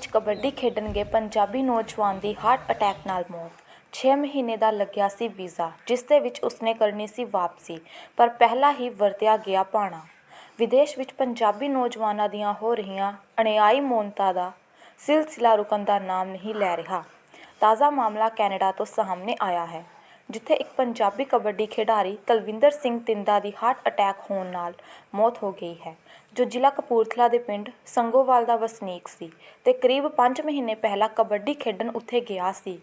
ਵਿੱਚ ਕਬੱਡੀ ਖੇਡਣ ਪੰਜਾਬੀ ਨੌਜਵਾਨ ਦੀ ਹਾਰਟ ਅਟੈਕ ਨਾਲ ਮੌਤ। 6 ਮਹੀਨੇ ਦਾ ਲੱਗਿਆ ਸੀ ਵੀਜ਼ਾ, ਜਿਸ ਦੇ ਵਿੱਚ ਉਸਨੇ ਕਰਨੀ ਸੀ ਵਾਪਸੀ, ਪਰ ਪਹਿਲਾਂ ਹੀ ਵਰਤਿਆ ਗਿਆ ਪਾਣਾ। ਵਿਦੇਸ਼ ਵਿੱਚ ਪੰਜਾਬੀ ਨੌਜਵਾਨਾਂ ਦੀਆਂ ਹੋ ਰਹੀਆਂ ਅਣਿਆਈ ਮੌਤਾਂ ਦਾ ਸਿਲਸਿਲਾ ਰੁਕਣ ਦਾ ਨਾਮ ਨਹੀਂ ਲੈ ਰਿਹਾ। ਤਾਜ਼ਾ ਮਾਮਲਾ ਕੈਨੇਡਾ ਤੋਂ ਸਾਹਮਣੇ ਆਇਆ ਹੈ, ਜਿੱਥੇ ਇੱਕ ਪੰਜਾਬੀ ਕਬੱਡੀ ਖਿਡਾਰੀ ਤਲਵਿੰਦਰ ਸਿੰਘ ਤਿੰਦਾ ਦੀ ਹਾਰਟ ਅਟੈਕ ਹੋਣ ਨਾਲ ਮੌਤ ਹੋ ਗਈ ਹੈ। ਜੋ ਜ਼ਿਲ੍ਹਾ ਕਪੂਰਥਲਾ ਦੇ ਪਿੰਡ ਸੰਗੋਵਾਲ ਦਾ ਵਸਨੀਕ ਸੀ ਤੇ ਕਰੀਬ ਪੰਜ ਮਹੀਨੇ ਪਹਿਲਾਂ ਕਬੱਡੀ ਖੇਡਣ ਉੱਥੇ ਗਿਆ ਸੀ।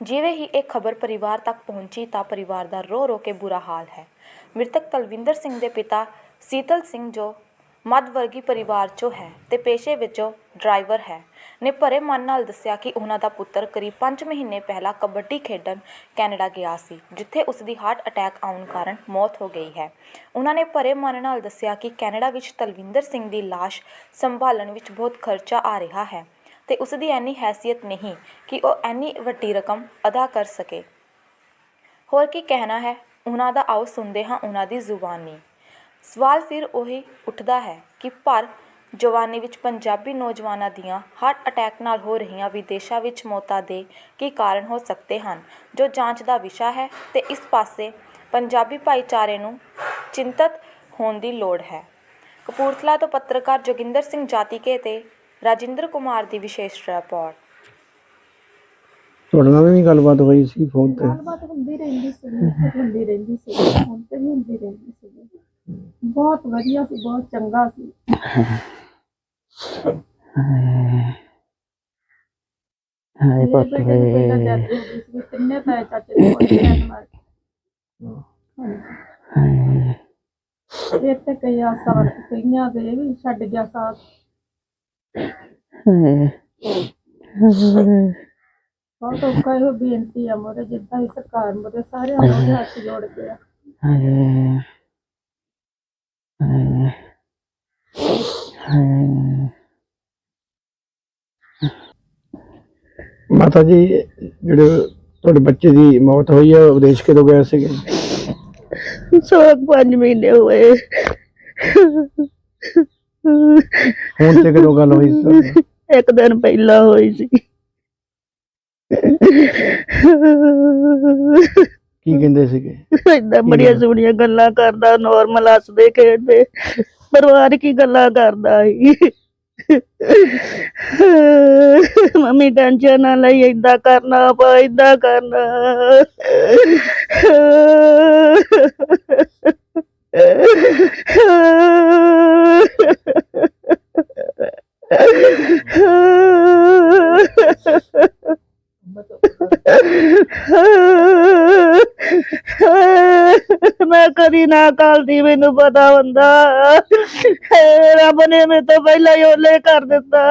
ਜਿਵੇਂ ਹੀ ਇਹ ਖਬਰ ਪਰਿਵਾਰ ਤੱਕ ਪਹੁੰਚੀ ਤਾਂ ਪਰਿਵਾਰ ਦਾ ਰੋ ਰੋ ਕੇ ਬੁਰਾ ਹਾਲ ਹੈ। ਮ੍ਰਿਤਕ ਤਲਵਿੰਦਰ ਸਿੰਘ ਦੇ ਪਿਤਾ ਸੀਤਲ ਸਿੰਘ ਜੋ ਮੱਧ ਵਰਗੀ ਪਰਿਵਾਰ ਚੋਂ ਹੈ ਅਤੇ ਪੇਸ਼ੇ ਵਿੱਚੋਂ ਡਰਾਈਵਰ ਹੈ। ਨੇ ਭਰੇ ਮਨ ਨਾਲ ਦੱਸਿਆ ਕਿ ਉਹਨਾਂ ਦਾ ਪੁੱਤਰ ਕਰੀਬ ਪੰਜ ਮਹੀਨੇ ਪਹਿਲਾਂ ਕਬੱਡੀ ਖੇਡਣ ਕੈਨੇਡਾ ਗਿਆ ਸੀ, ਜਿੱਥੇ ਉਸ ਦੀ ਹਾਰਟ ਅਟੈਕ ਆਉਣ ਕਾਰਨ ਮੌਤ ਹੋ ਗਈ ਹੈ। ਉਹਨਾਂ ਨੇ ਭਰੇ ਮਨ ਨਾਲ ਦੱਸਿਆ ਕਿ ਕੈਨੇਡਾ ਵਿੱਚ ਤਲਵਿੰਦਰ ਸਿੰਘ ਦੀ ਲਾਸ਼ ਸੰਭਾਲਣ ਵਿੱਚ ਬਹੁਤ ਖਰਚਾ ਆ ਰਿਹਾ ਹੈ ਤੇ ਉਸ ਦੀ ਐਨੀ ਹੈਸੀਅਤ ਨਹੀਂ ਕਿ ਉਹ ਐਨੀ ਵੱਡੀ ਰਕਮ ਅਦਾ ਕਰ ਸਕੇ। ਹੋਰ ਕੀ ਕਹਿਣਾ ਹੈ? ਉਹਨਾਂ ਦਾ ਆਓ ਸੁਣਦੇ ਹਾਂ ਉਹਨਾਂ ਦੀ ਜ਼ੁਬਾਨੀ। ਸਵਾਲ ਫਿਰ ਉਹੀ ਉੱਠਦਾ ਹੈ ਕਿ ਪਰ ਜਵਾਨੀ ਵਿੱਚ ਪੰਜਾਬੀ ਨੌਜਵਾਨਾਂ ਦੀਆਂ ਹਾਰਟ ਅਟੈਕ ਨਾਲ ਹੋ ਰਹੀਆਂ ਵਿਦੇਸ਼ਾਂ ਵਿੱਚ ਮੌਤਾਂ ਦੇ ਕੀ ਕਾਰਨ ਹੋ ਸਕਦੇ ਹਨ ਜੋ ਜਾਂਚ ਦਾ ਵਿਸ਼ਾ ਹੈ ਤੇ ਇਸ ਪਾਸੇ ਪੰਜਾਬੀ ਭਾਈਚਾਰੇ ਨੂੰ ਚਿੰਤਤ ਹੋਣ ਦੀ ਲੋੜ ਹੈ। ਕਪੂਰਥਲਾ ਤੋਂ ਪੱਤਰਕਾਰ ਜੋਗਿੰਦਰ ਸਿੰਘ ਜਾਤੀਕੇ ਤੇ ਰਾਜਿੰਦਰ ਕੁਮਾਰ ਦੀ ਵਿਸ਼ੇਸ਼ ਰਿਪੋਰਟ। ਤੁਹਾਡੇ ਨਾਲ ਵੀ ਗੱਲਬਾਤ ਹੋਈ ਸੀ ਫੋਨ ਤੇ? ਗੱਲਬਾਤ ਹੁੰਦੀ ਰਹਿੰਦੀ ਸੀ ਹੁੰਦੀ ਰਹਿੰਦੀ ਸੀ ਹੁਣ ਤੇ ਵੀ ਹੁੰਦੀ ਰਹਿੰਦੀ ਸੀ। ਬਹੁਤ ਵਧੀਆ ਸੀ ਬਹੁਤ ਚੰਗਾ ਸੀ। ਹਾਏ। ਪੁੱਤ ਵੇ। ਤਿੰਨੇ ਤਾਏ ਚਾਚੇ ਦੇ ਕੋਲ ਇਹ ਤੇ ਕਈ ਆਸਾਂ ਵਰਤ ਕਈਆਂ ਦੇ ਵੀ ਛੱਡ ਗਿਆ ਸਾਥ ਬਹੁਤ ਔਖਾ ਇਹੋ ਬੇਨਤੀ ਆ ਮੋਰੇ ਜਿੱਦਾਂ ਹੀ ਸਰਕਾਰ ਮੋਰੇ ਉਹਦੇ ਹੱਥ ਜੋੜ ਕੇ ਆ। ਹਾਏ। ਮਾਤਾ ਜੀ ਜਿਹੜੇ ਤੁਹਾਡੇ ਬੱਚੇ ਦੀ ਮੌਤ ਹੋਈ ਹੈ ਉਹ ਵਿਦੇਸ਼ ਕਿਦੋਂ ਗਏ ਸੀਗੇ? ਸੋਗ ਪੰਜ ਮਹੀਨੇ ਹੋਏ। ਫੋਨ ਤੇ ਕਦੋਂ ਗੱਲ ਹੋਈ ਸੀ? ਇੱਕ ਦਿਨ ਪਹਿਲਾਂ ਹੋਈ ਸੀ। ਕੀ ਕਹਿੰਦੇ ਸੀਗੇ? ਏਦਾਂ ਬੜੀਆਂ ਸੋਹਣੀਆਂ ਗੱਲਾਂ ਕਰਦਾ ਨੋਰਮਲ ਹੱਸਦੇ ਖੇਡਦੇ ਪਰਿਵਾਰ ਕੀ ਗੱਲਾਂ ਕਰਦਾ ਸੀ। ਮੰਮੀ ਟੈਨਸ਼ਨ ਨਾ ਲਈ ਏਦਾਂ ਕਰਨਾ ਪਾ ਏਦਾਂ ਕਰਨਾ। ਮੈਂ ਕਦੀ ਨਾ ਕਾਲਦੀ ਮੈਨੂੰ ਪਤਾ ਹੁੰਦਾ। ਰੱਬ ਨੇ ਮੇਰੇ ਤੋਂ ਪਹਿਲਾਂ ਹੀ ਓਲੇ ਕਰ ਦਿੱਤਾ।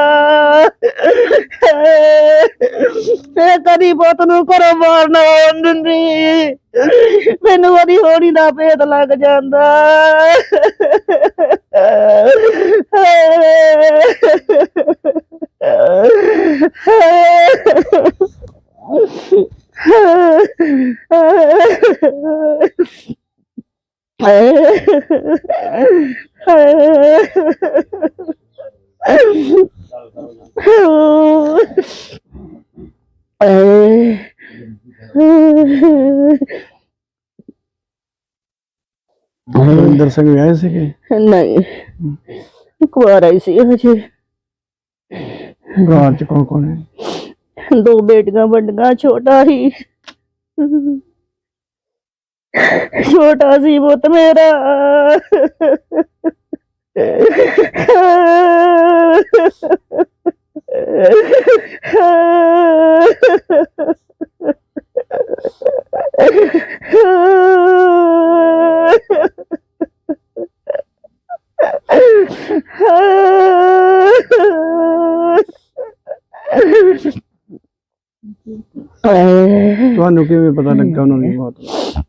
ਮੈਂ ਕਦੀ ਪੁੱਤ ਨੂੰ ਘਰੋਂ ਬਾਹਰ ਦਿੰਦੀ। ਮੈਨੂੰ ਉਹਦੀ ਹੋਣੀ ਦਾ ਭੇਦ ਲੱਗ ਜਾਂਦਾ। ਰਵਿੰਦਰ ਸਿੰਘ ਵਿਆਹੇ ਸੀਗੇ? ਨਹੀਂ। ਕੁਆਰਾ ਹੀ ਸੀ ਹਜੇ। ਘਰ ਚ ਕੌਣ ਕੌਣ ਹੈ? ਦੋ ਬੇਟੀਆਂ ਵੱਡੀਆਂ ਛੋਟਾ ਹੀ। ਛੋਟਾ ਸੀ ਪੁੱਤ ਮੇਰਾ ਤੁਹਾਨੂੰ ਕਿਵੇਂ ਪਤਾ ਲੱਗਾ ਉਹਨਾਂ ਦੀ ਮੌਤ ਦਾ?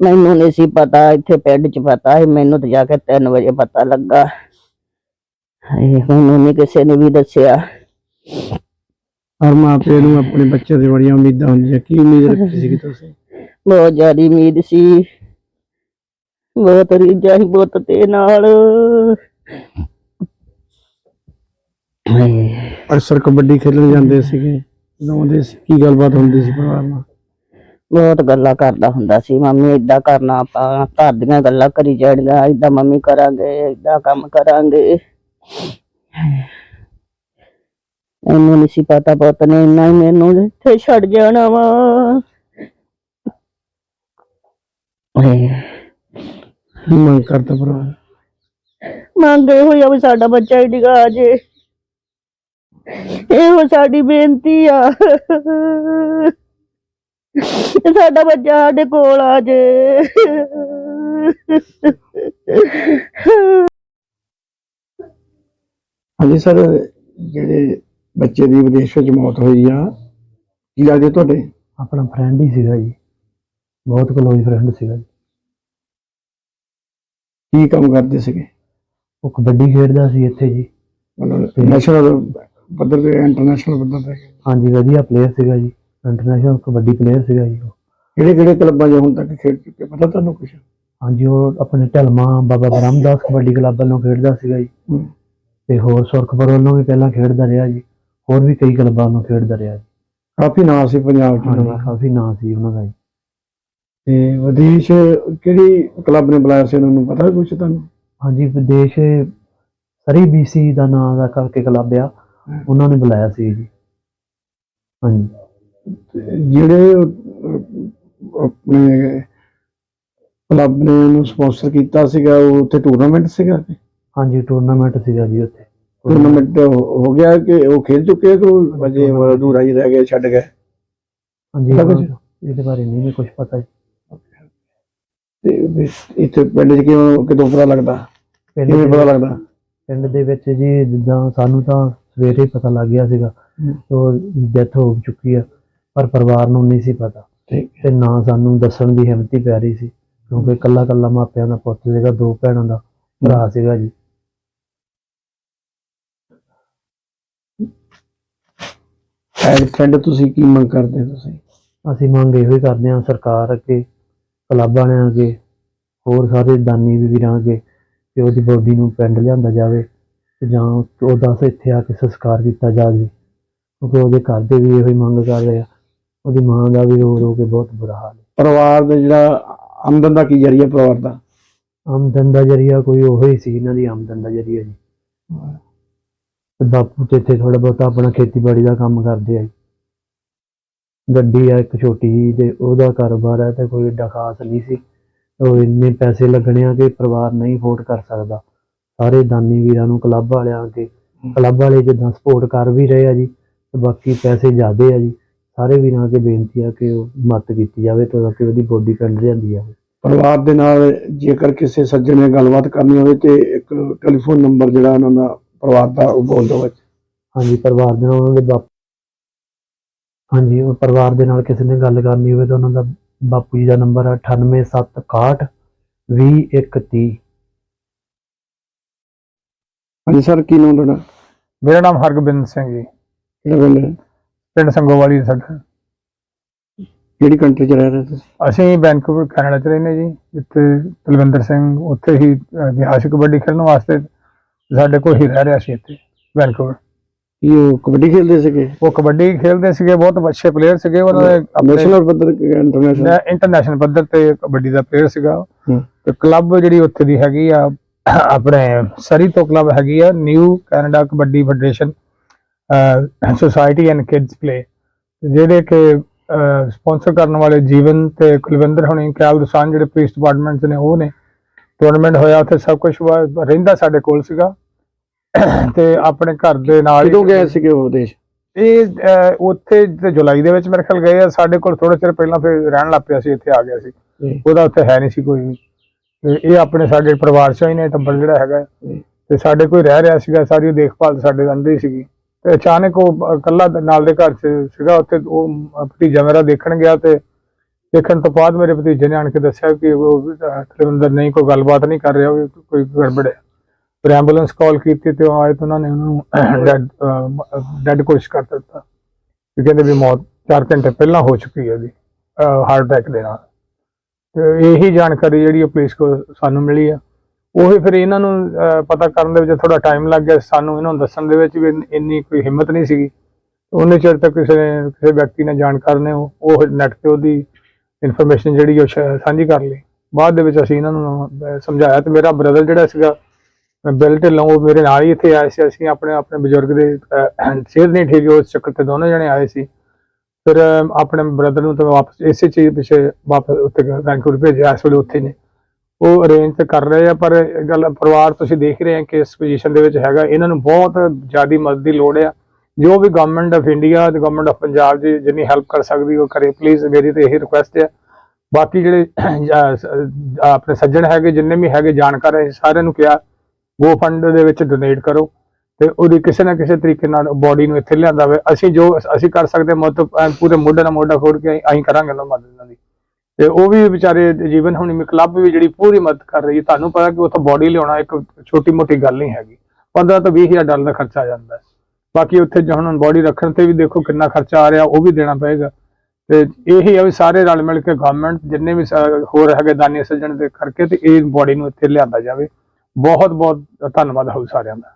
ਮੈਨੂੰ ਨਹੀਂ ਸੀ ਪਤਾ ਇੱਥੇ ਪਿੰਡ 'ਚ ਪਤਾ ਸੀ ਮੈਨੂੰ ਤਾਂ ਜਾ ਕੇ 3 ਵਜੇ ਪਤਾ ਲੱਗਾ। ਹਾਏ ਮੈਨੂੰ ਨਹੀਂ ਕਿਸੇ ਨੇ ਵੀ ਦੱਸਿਆ। ਹਰ ਮਾਂ ਪਿਓ ਨੂੰ ਆਪਣੇ ਬੱਚੇ ਦੀ ਬੜੀਆਂ ਉਮੀਦਾਂ ਹੁੰਦੀਆਂ। ਕੀ ਉਮੀਦ ਰੱਖੀ ਸੀਗੀ ਤੁਸੀਂ? ਬਹੁਤ ਜ਼ਿਆਦੀ ਉਮੀਦ ਸੀ। ਬਹੁਤ ਰੀਝਾਂ ਸੀ ਪੁੱਤ ਤੇ ਨਾਲ। ਅਕਸਰ ਕਬੱਡੀ ਖੇਡਣ ਜਾਂਦੇ ਸੀਗੇ ਜਦੋਂ ਆਉਂਦੇ ਸੀ। ਕੀ ਗੱਲਬਾਤ ਹੁੰਦੀ ਸੀ ਪਰਿਵਾਰ ਨਾਲ? ਬਹੁਤ ਗੱਲਾਂ ਕਰਦਾ ਹੁੰਦਾ ਸੀ ਮੰਮੀ ਏਦਾਂ ਕਰਨਾ ਆਪਾਂ ਘਰ ਦੀਆਂ ਗੱਲਾਂ ਕਰੀ ਜਾਣੀਆਂ ਏਦਾਂ ਮੰਮੀ ਕਰਾਂਗੇ ਏਦਾਂ ਕੰਮ ਕਰਾਂਗੇ। ਇਹਨੂੰ ਨਹੀਂ ਸੀ ਪਤਾ ਪੁੱਤ ਨੇ ਇੰਨਾ ਹੀ ਮੈਨੂੰ ਇੱਥੇ ਛੱਡ ਜਾਣਾ ਵਾ। ਮੰਗ ਕਰਦਾ ਪਰਿਵਾਰ ਮੰਗੇ ਹੋਇਆ ਵੀ ਸਾਡਾ ਬੱਚਾ ਹੀ ਡਿਗਾ ਜੇ। ਇਹੋ ਸਾਡੀ ਬੇਨਤੀ ਆ। ਕਿ ਸਾਡਾ ਬੱਚਾ ਸਾਡੇ ਕੋਲ ਆ ਜੇ। ਹਾਂਜੀ ਸਰ ਜਿਹੜੇ ਬੱਚੇ ਦੀ ਵਿਦੇਸ਼ ਵਿੱਚ ਮੌਤ ਹੋਈ ਆ ਕੀ ਲੱਗਦੇ ਤੁਹਾਡੇ? ਆਪਣਾ ਫਰੈਂਡ ਹੀ ਸੀਗਾ ਜੀ। ਬਹੁਤ ਕਲੋਜ਼ ਫਰੈਂਡ ਸੀਗਾ ਜੀ। ਕੀ ਕੰਮ ਕਰਦੇ ਸੀਗੇ? ਉਹ ਕਬੱਡੀ ਖੇਡਦਾ ਸੀ ਇੱਥੇ ਜੀ। ਮਤਲਬ ਨੈਸ਼ਨਲ ਪੱਧਰ ਤੇ ਇੰਟਰਨੈਸ਼ਨਲ ਪੱਧਰ ਤੇ। ਹਾਂਜੀ ਵਧੀਆ ਪਲੇਅਰ ਸੀਗਾ ਜੀ। ਇੰਟਰਨੈਸ਼ਨਲ ਕਬੱਡੀ ਪਲੇਅਰ ਸੀਗਾ ਜੀ ਉਹ। ਕਿਹੜੇ ਕਿਹੜੇ ਕਲੱਬਾਂ 'ਚ ਹੁਣ ਤੱਕ ਖੇਡ ਚੁੱਕੇ? ਪਤਾ ਤੁਹਾਨੂੰ ਕੁਝ ਹਾਂਜੀ ਉਹ ਆਪਣੇ ਢਲਮਾ ਬਾਬਾ ਬ੍ਰਹਮਦਾਸ ਕਬੱਡੀ ਕਲੱਬ ਵੱਲੋਂ ਖੇਡਦਾ ਸੀਗਾ ਜੀ। ਤੇ ਹੋਰ ਸੁਰਖਪੁਰ ਵੱਲੋਂ ਵੀ ਪਹਿਲਾਂ ਖੇਡਦਾ ਰਿਹਾ ਜੀ। ਹੋਰ ਵੀ ਕਈ ਕਲੱਬਾਂ ਵੱਲੋਂ ਖੇਡਦਾ ਰਿਹਾ ਜੀ। ਕਾਫੀ ਨਾਂ ਸੀ ਪੰਜਾਬ 'ਚ ਉਹਨਾਂ ਹਾਂਜੀ ਕਾਫੀ ਨਾਂ ਸੀ ਉਹਨਾਂ ਦਾ ਜੀ। ਤੇ ਵਿਦੇਸ਼ ਕਿਹੜੀ ਕਲੱਬ ਨੇ ਬੁਲਾਇਆ ਸੀ ਉਹਨਾਂ ਨੂੰ? ਪਤਾ ਕੁਝ ਤੁਹਾਨੂੰ? ਹਾਂਜੀ ਵਿਦੇਸ਼ ਸਰੀ ਬੀਸੀ ਦਾ ਨਾਂ ਦਾ ਕਰਕੇ ਕਲੱਬ ਆ। ਉਹਨਾਂ ਨੇ ਬੁਲਾਇਆ ਸੀ ਜੀ। ਹਾਂਜੀ। ਤੇ ਜਿਹੜੇ ਆਪਣੇ ਕਲੱਬ ਨੇ ਉਹਨੂੰ ਸਪਾਂਸਰ ਕੀਤਾ ਸੀਗਾ ਉਹ ਉੱਥੇ ਟੂਰਨਾਮੈਂਟ ਸੀਗਾ ਹਾਂਜੀ ਟੂਰਨਾਮੈਂਟ ਸੀਗਾ ਜੀ ਉੱਥੇ। ਟੂਰਨਾਮੈਂਟ ਹੋ ਗਿਆ ਕਿ ਉਹ ਖੇਡ ਚੁੱਕੇ ਆ ਕਿ ਉਹ ਅਜੇ ਅਧੂਰਾ ਹੀ ਰਹਿ ਗਿਆ ਛੱਡ ਗਏ ਹਾਂਜੀ ਪਤਾ ਹੁਣ ਕੁਛ? ਇਹਦੇ ਬਾਰੇ ਨਹੀਂ ਮੈਨੂੰ ਕੁਝ ਪਤਾ ਜੀ। ਤੇ ਉਹਦੇ ਇੱਥੇ ਪਿੰਡ 'ਚ ਕਿਉਂ ਕਿਦੋਂ ਪਤਾ ਲੱਗਦਾ? ਪਿੰਡ ਕਿਵੇਂ ਪਤਾ ਦੇ- ਲੱਗਦਾ? ਪਿੰਡ ਦੇ ਵਿੱਚ ਜੀ ਜਿੱਦਾਂ ਸਾਨੂੰ ਤਾਂ ਸਵੇਰੇ ਹੀ ਪਤਾ ਲੱਗ ਗਿਆ ਸੀਗਾ ਹਮ। ਉਹ ਡੈਥ ਹੋ ਚੁੱਕੀ ਆ। ਪਰ ਪਰਿਵਾਰ ਨੂੰ ਨਹੀਂ ਸੀ ਪਤਾ। ਠੀਕ ਤੇ ਨਾ ਸਾਨੂੰ ਦੱਸਣ ਦੀ ਹਿੰਮਤ ਹੀ ਪੈ ਰਹੀ ਸੀ ਕਿਉਂਕਿ ਇਕੱਲਾ ਇਕੱਲਾ ਮਾਪਿਆਂ ਦਾ ਪੁੱਤ ਸੀਗਾ ਦੋ ਭੈਣਾਂ ਦਾ ਭਰਾ ਸੀਗਾ ਜੀ। ਐਜ਼ ਫਰੈਂਡ ਤੁਸੀਂ ਕੀ ਮੰਗ ਕਰਦੇ ਹੋ ਤੁਸੀਂ? ਅਸੀਂ ਮੰਗ ਇਹੋ ਹੀ ਕਰਦੇ ਹਾਂ ਸਰਕਾਰ ਅੱਗੇ ਕਲੱਬ ਵਾਲਿਆਂ ਅੱਗੇ ਹੋਰ ਸਾਰੇ ਦਾਨੀ ਵੀਰਾਂ ਅੱਗੇ ਕਿ ਉਹਦੀ ਬੋਡੀ ਨੂੰ ਪਿੰਡ ਲਿਆਂਦਾ ਜਾਵੇ ਤੇ ਜਾਂ ਉਹਦਾ ਇੱਥੇ ਆ ਕੇ ਸੰਸਕਾਰ ਕੀਤਾ ਜਾਵੇ। ਕਿਉਂਕਿ ਉਹਦੇ ਘਰ ਦੇ ਵੀ ਇਹੋ ਹੀ ਮੰਗ ਕਰ ਰਹੇ ਆ। ਉਹਦੀ ਮਾਂ ਦਾ ਵੀ ਰੋ ਰੋ ਕੇ ਬਹੁਤ ਬੁਰਾ ਹਾਲ ਹੈ। ਪਰਿਵਾਰ ਦੇ ਜਿਹੜਾ ਆਮਦਨ ਦਾ ਕੀ ਜਰੀਆ ਪਰਿਵਾਰ ਦਾ? ਆਮਦਨ ਦਾ ਜਰੀਆ ਕੋਈ ਉਹੋ ਹੀ ਸੀ ਇਹਨਾਂ ਦੀ ਆਮਦਨ ਦਾ ਜਰੀਆ ਜੀ। ਤੇ ਬਾਪੂ ਤੇ ਇੱਥੇ ਥੋੜਾ ਬਹੁਤਾ ਆਪਣਾ ਖੇਤੀਬਾੜੀ ਦਾ ਕੰਮ ਕਰਦੇ ਆ ਜੀ। ਗੱਡੀ ਆ ਇੱਕ ਛੋਟੀ ਜਿਹੀ ਤੇ ਉਹਦਾ ਕਾਰੋਬਾਰ ਹੈ ਤੇ ਕੋਈ ਏਡਾ ਖਾਸ ਨਹੀਂ ਸੀ। ਉਹ ਇੰਨੇ ਪੈਸੇ ਲੱਗਣੇ ਆ ਕਿ ਪਰਿਵਾਰ ਨਹੀਂ ਅਫੋਰਡ ਕਰ ਸਕਦਾ। ਸਾਰੇ ਦਾਨੀ ਵੀਰਾਂ ਨੂੰ ਕਲੱਬ ਵਾਲਿਆਂ ਅੱਗੇ ਕਲੱਬ ਵਾਲੇ ਜਿੱਦਾਂ ਸਪੋਰਟ ਕਰ ਵੀ ਰਹੇ ਆ ਜੀ ਤੇ ਬਾਕੀ ਪੈਸੇ ਜ਼ਿਆਦੇ ਆ ਜੀ। ਸਾਰੇ ਵੀਰਾਂ ਅੱਗੇ ਬੇਨਤੀ ਆ ਕਿ ਉਹ ਮਦਦ ਕੀਤੀ ਜਾਵੇ ਤਾਂ ਕਿ ਉਹਦੀ ਬੋਡੀ ਪਿੰਡ ਲਿਆਂਦੀ ਜਾਵੇ। ਪਰਿਵਾਰ ਦੇ ਨਾਲ ਜੇਕਰ ਕਿਸੇ ਸੱਜਣ ਨੇ ਗੱਲਬਾਤ ਕਰਨੀ ਹੋਵੇ ਤੇ ਇੱਕ ਟੈਲੀਫੋਨ ਨੰਬਰ ਜਿਹੜਾ ਉਹਨਾਂ ਦਾ ਪਰਿਵਾਰ ਦਾ ਉਹ ਬੋਲ ਦਿਓ ਵਿੱਚ। ਹਾਂਜੀ ਪਰਿਵਾਰ ਦੇ ਨਾਲ ਉਹਨਾਂ ਦੇ ਬਾਪੂ ਹਾਂਜੀ ਉਹ ਪਰਿਵਾਰ ਦੇ ਨਾਲ ਕਿਸੇ ਨੇ ਗੱਲ ਕਰਨੀ ਹੋਵੇ ਤਾਂ ਉਹਨਾਂ ਦਾ ਬਾਪੂ ਜੀ ਦਾ ਨੰਬਰ ਹੈ 98761 2130 ਹਾਂਜੀ ਸਰ ਕੀ ਨਾਮ ਤੁਹਾਡਾ? ਮੇਰਾ ਨਾਮ ਹਰਗੋਬਿੰਦ ਸਿੰਘ ਜੀ। ਕਿਹੜਾ ਪਿੰਡ ਹੈ? ਪਿੰਡ ਸੰਗੋਵਾਲੀ ਸਾਡਾ ਕਿਹੜੀ ਕੰਟਰੀ 'ਚ ਰਹਿ ਰਹੇ ਤੁਸੀਂ? ਅਸੀਂ ਵੈਨਕੂਵਰ ਕੈਨੇਡਾ ਚ ਰਹਿੰਦੇ ਜੀ ਜਿੱਥੇ ਤਲਵਿੰਦਰ ਸਿੰਘ ਉੱਥੇ ਹੀ ਸੀ ਕਬੱਡੀ ਖੇਡਣ ਵਾਸਤੇ ਸਾਡੇ ਕੋਲ ਹੀ ਰਹਿ ਰਿਹਾ ਸੀ ਇੱਥੇ ਵੈਨਕੂਵਰ। ਕੀ ਉਹ ਕਬੱਡੀ ਖੇਡਦੇ ਸੀਗੇ? ਉਹ ਕਬੱਡੀ ਖੇਡਦੇ ਸੀਗੇ ਬਹੁਤ ਅੱਛੇ ਪਲੇਅਰ ਸੀਗੇ ਉਹਨਾਂ ਦੇ ਨੈਸ਼ਨਲ ਪੱਧਰ ਇੰਟਰਨੈਸ਼ਨਲ ਇੰਟਰਨੈਸ਼ਨਲ ਪੱਧਰ ਤੇ ਕਬੱਡੀ ਦਾ ਪਲੇਅਰ ਸੀਗਾ। ਤੇ ਕਲੱਬ ਜਿਹੜੀ ਉੱਥੇ ਦੀ ਹੈਗੀ ਆ ਆਪਣੇ ਸਰੀ ਤੋਂ ਕਲੱਬ ਹੈਗੀ ਆ new Canada kabaddi federation society and kids play ਜਿਹੜੇ ਕਿ ਸਪਾਂਸਰ ਕਰਨ ਵਾਲੇ ਜੀਵਨ ਤੇ ਕੁਲਵਿੰਦਰ ਹੁਣੀ ਕੈਲ ਦਸਾਨ ਜਿਹੜੇ ਪੁਲਿਸ ਡਿਪਾਰਟਮੈਂਟ ਨੇ ਉਹ ਨੇ। ਟੂਰਨਾਮੈਂਟ ਹੋਇਆ ਉੱਥੇ ਸਭ ਕੁਝ ਰਹਿੰਦਾ ਸਾਡੇ ਕੋਲ ਸੀਗਾ। ਤੇ ਆਪਣੇ ਘਰ ਦੇ ਨਾਲ ਕਦੋਂ ਗਏ ਸੀਗੇ ਉਹ ਦੇਸ਼? ਇਹ ਉੱਥੇ ਜੁਲਾਈ ਦੇ ਵਿੱਚ ਮੇਰੇ ਖਿਆਲ ਗਏ ਆ ਸਾਡੇ ਕੋਲ ਥੋੜਾ ਚਿਰ ਪਹਿਲਾਂ ਫਿਰ ਰਹਿਣ ਲੱਗ ਪਿਆ ਸੀ ਇੱਥੇ ਆ ਗਿਆ ਸੀ। ਉਹਦਾ ਉੱਥੇ ਹੈ ਨਹੀਂ ਸੀ ਕੋਈ ਵੀ। ਤੇ ਇਹ ਆਪਣੇ ਸਾਡੇ ਪਰਿਵਾਰ ਚੋਂ ਹੀ ਨੇ ਟੱਬਰ ਜਿਹੜਾ ਹੈਗਾ। ਤੇ ਸਾਡੇ ਕੋਈ ਰਹਿ ਰਿਹਾ ਸੀਗਾ ਸਾਰੀ ਦੇਖਭਾਲ ਸਾਡੇ ਅੰਦਰ ਹੀ ਸੀਗੀ। ਅਚਾਨਕ ਉਹ ਇਕੱਲਾ ਨਾਲ ਦੇ ਘਰ 'ਚ ਸੀਗਾ ਉੱਥੇ ਉਹ ਭਤੀਜਾ ਮੇਰਾ ਦੇਖਣ ਗਿਆ ਤੇ ਦੇਖਣ ਤੋਂ ਬਾਅਦ ਮੇਰੇ ਭਤੀਜੇ ਨੇ ਆਣ ਕੇ ਦੱਸਿਆ ਕਿ ਉਹ ਅਹ, ਕੁਲਵਿੰਦਰ ਨਹੀਂ ਕੋਈ ਗੱਲਬਾਤ ਨਹੀਂ ਕਰ ਰਿਹਾ ਕੋਈ ਗੜਬੜ ਹੈ। ਫਿਰ ਐਂਬੂਲੈਂਸ ਕਾਲ ਕੀਤੀ ਤੇ ਉਹ ਆਏ ਤਾਂ ਉਹਨਾਂ ਨੇ ਉਹਨੂੰ ਡੈਡ ਡੈਡ ਕੋਸ਼ਿਸ਼ ਕਰ ਦਿੱਤਾ। ਕਿ ਕਹਿੰਦੇ ਵੀ ਮੌਤ 4 ਘੰਟੇ ਪਹਿਲਾਂ ਹੋ ਚੁੱਕੀ ਹੈ ਉਹਦੀ ਹਾਰਟ ਅਟੈਕ ਦੇ ਨਾਲ। ਤੇ ਇਹੀ ਜਾਣਕਾਰੀ ਜਿਹੜੀ ਪੁਲਿਸ ਕੋ ਸਾਨੂੰ ਮਿਲੀ ਆ ਉਹੀ ਫਿਰ ਇਹਨਾਂ ਨੂੰ ਪਤਾ ਕਰਨ ਦੇ ਵਿੱਚ ਥੋੜਾ ਟਾਈਮ ਲੱਗ ਗਿਆ। ਸਾਨੂੰ ਇਹਨਾਂ ਨੂੰ ਦੱਸਣ ਦੇ ਵਿੱਚ ਵੀ ਇੰਨੀ ਕੋਈ ਹਿੰਮਤ ਨਹੀਂ ਸੀਗੀ। ਉਹਨੇ ਚਿਰ ਤੱਕ ਕਿਸੇ ਕਿਸੇ ਵਿਅਕਤੀ ਨੇ ਜਾਣਕਾਰ ਨੇ ਉਹ ਉਹ ਨੈਟ ਤੇ ਉਹਦੀ ਇਨਫੋਰਮੇਸ਼ਨ ਜਿਹੜੀ ਉਹ ਸਾਂਝੀ ਕਰ ਲਈ। ਬਾਅਦ ਦੇ ਵਿੱਚ ਅਸੀਂ ਇਹਨਾਂ ਨੂੰ ਸਮਝਾਇਆ ਤੇ ਮੇਰਾ ਬ੍ਰਦਰ ਜਿਹੜਾ ਸੀਗਾ ਬਿਲ ਢਿੱਲੋਂ ਉਹ ਮੇਰੇ ਨਾਲ ਹੀ ਇੱਥੇ ਆਏ ਸੀ। ਅਸੀਂ ਆਪਣੇ ਆਪਣੇ ਬਜ਼ੁਰਗ ਦੇ ਸਿਹਤ ਨਹੀਂ ਠੀਕ, ਉਸ ਚੱਕਰ ਤੇ ਦੋਨੋਂ ਜਣੇ ਆਏ ਸੀ। ਫਿਰ ਆਪਣੇ ਬ੍ਰਦਰ ਨੂੰ ਤਾਂ ਵਾਪਸ, ਇਸੇ ਚੀਜ਼ ਪਿੱਛੇ ਵਾਪਸ ਉੱਥੇ ਵੈਂਕੂਵਰ ਭੇਜਿਆ, ਇਸ ਵੇਲੇ ਉੱਥੇ ਨੇ। ਉਹ ਅਰੇਂਜ ਤਾਂ ਕਰ ਰਹੇ ਆ, ਪਰ ਇਹ ਗੱਲ ਪਰਿਵਾਰ ਤੁਸੀਂ ਦੇਖ ਰਹੇ ਆ ਕਿ ਇਸ ਪੋਜੀਸ਼ਨ ਦੇ ਵਿੱਚ ਹੈਗਾ। ਇਹਨਾਂ ਨੂੰ ਬਹੁਤ ਜ਼ਿਆਦੀ ਮਦਦ ਦੀ ਲੋੜ ਆ। ਜੋ ਵੀ ਗਵਰਨਮੈਂਟ ਆਫ ਇੰਡੀਆ ਤੇ ਗਵਰਨਮੈਂਟ ਆਫ ਪੰਜਾਬ ਜੀ ਜਿੰਨੀ ਹੈਲਪ ਕਰ ਸਕਦੀ, ਉਹ ਕਰੇ। ਪਲੀਜ਼ ਮੇਰੀ ਤੇ ਇਹੀ ਰਿਕੁਐਸਟ ਹੈ ਬਾਕੀ ਜਿਹੜੇ ਆਪਣੇ ਸੱਜਣ ਹੈਗੇ, ਜਿੰਨੇ ਵੀ ਹੈਗੇ ਜਾਣਕਾਰ ਹੈ ਸਾਰਿਆਂ ਨੂੰ ਕਿਹਾ ਗੋ ਫੰਡ ਦੇ ਵਿੱਚ ਡੋਨੇਟ ਕਰੋ। ਤੇ ਉਹਦੀ ਕਿਸੇ ਨਾ ਕਿਸੇ ਤਰੀਕੇ ਨਾਲ ਬੋਡੀ ਨੂੰ ਇੱਥੇ ਲਿਆਂਦਾ ਹੋਵੇ। ਅਸੀਂ ਜੋ, ਅਸੀਂ ਕਰ ਸਕਦੇ ਹਾਂ, ਮਤਲਬ ਪੂਰੇ ਮੋਢੇ ਨਾਲ ਮੋਢਾ ਖੋੜ ਕੇ ਅਸੀਂ ਕਰਾਂਗੇ ਉਹਨਾਂ ਮਦਦ ਇਹਨਾਂ ਦੀ। ਤੇ ਉਹ ਵੀ ਵਿਚਾਰੇ ਜੀਵਨ ਹੁਣੀ ਕਲੱਬ ਵੀ ਜਿਹੜੀ ਪੂਰੀ ਮਦਦ ਕਰ ਰਹੀ ਹੈ। ਤੁਹਾਨੂੰ ਪਤਾ ਕਿ ਉੱਥੋਂ ਬੋਡੀ ਲਿਆਉਣਾ ਇੱਕ ਛੋਟੀ ਮੋਟੀ ਗੱਲ ਨਹੀਂ ਹੈਗੀ। 15 ਤੋਂ 20000 ਡਾਲਰ ਦਾ ਖਰਚਾ ਆ ਜਾਂਦਾ ਹੈ। ਬਾਕੀ ਉੱਥੇ ਜੇ ਹੁਣ ਬੋਡੀ ਰੱਖਣ ਤੇ ਵੀ ਦੇਖੋ ਕਿੰਨਾ ਖਰਚਾ ਆ ਰਿਹਾ, ਉਹ ਵੀ ਦੇਣਾ ਪਏਗਾ। ਤੇ ਇਹੀ ਆ ਵੀ ਸਾਰੇ ਰਲ ਮਿਲ ਕੇ ਗਵਰਨਮੈਂਟ ਜਿੰਨੇ ਵੀ ਸ- ਹੋਰ ਹੈਗੇ ਦਾਨੀ ਸੱਜਣ ਦੇ ਕਰਕੇ ਤੇ ਇਹ ਬੋਡੀ ਨੂੰ ਇੱਥੇ ਲਿਆਂਦਾ ਜਾਵੇ। ਬਹੁਤ ਬਹੁਤ ਧੰਨਵਾਦ ਹੋਊ ਸਾਰਿਆਂ ਦਾ।